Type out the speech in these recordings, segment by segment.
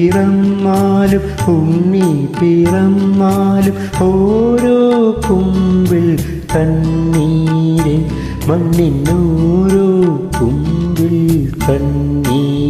പിറന്നാലും ഉണ്ണി പിറന്നാലും ഓരോ കുമ്പിൽ തന്നീരെ മണ്ണിനോരോ കുമ്പിൽ കണ്ണീര്.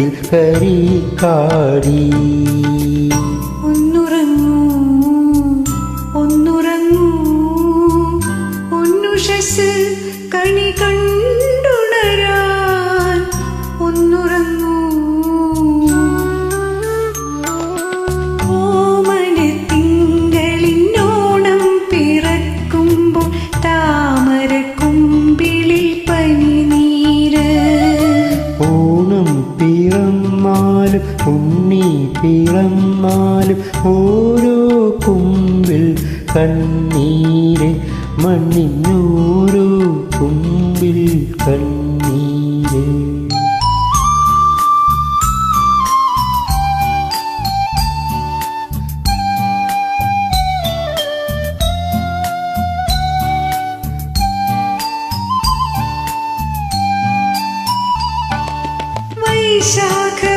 சிகரி காடி. ഉണ്ണി പിറന്നാലും ഓരോ കുമ്പിൽ കണ്ണീര് മണ്ണിനോരോ കുമ്പിൽ കണ്ണീര്. വൈശാഖ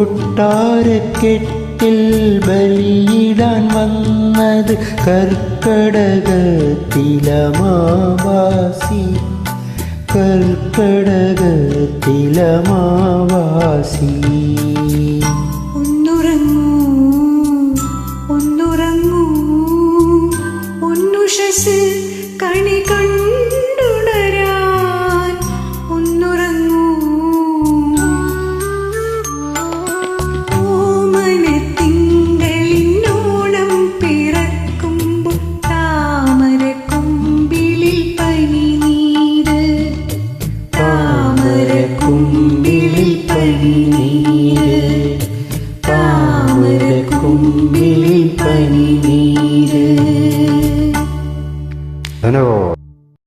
കൊട്ടാരക്കെട്ടിൽ ബലിയിടാൻ വന്നത് കർക്കടകത്തിലമാവാസി കർക്കടകത്തിലമാവാസി Me.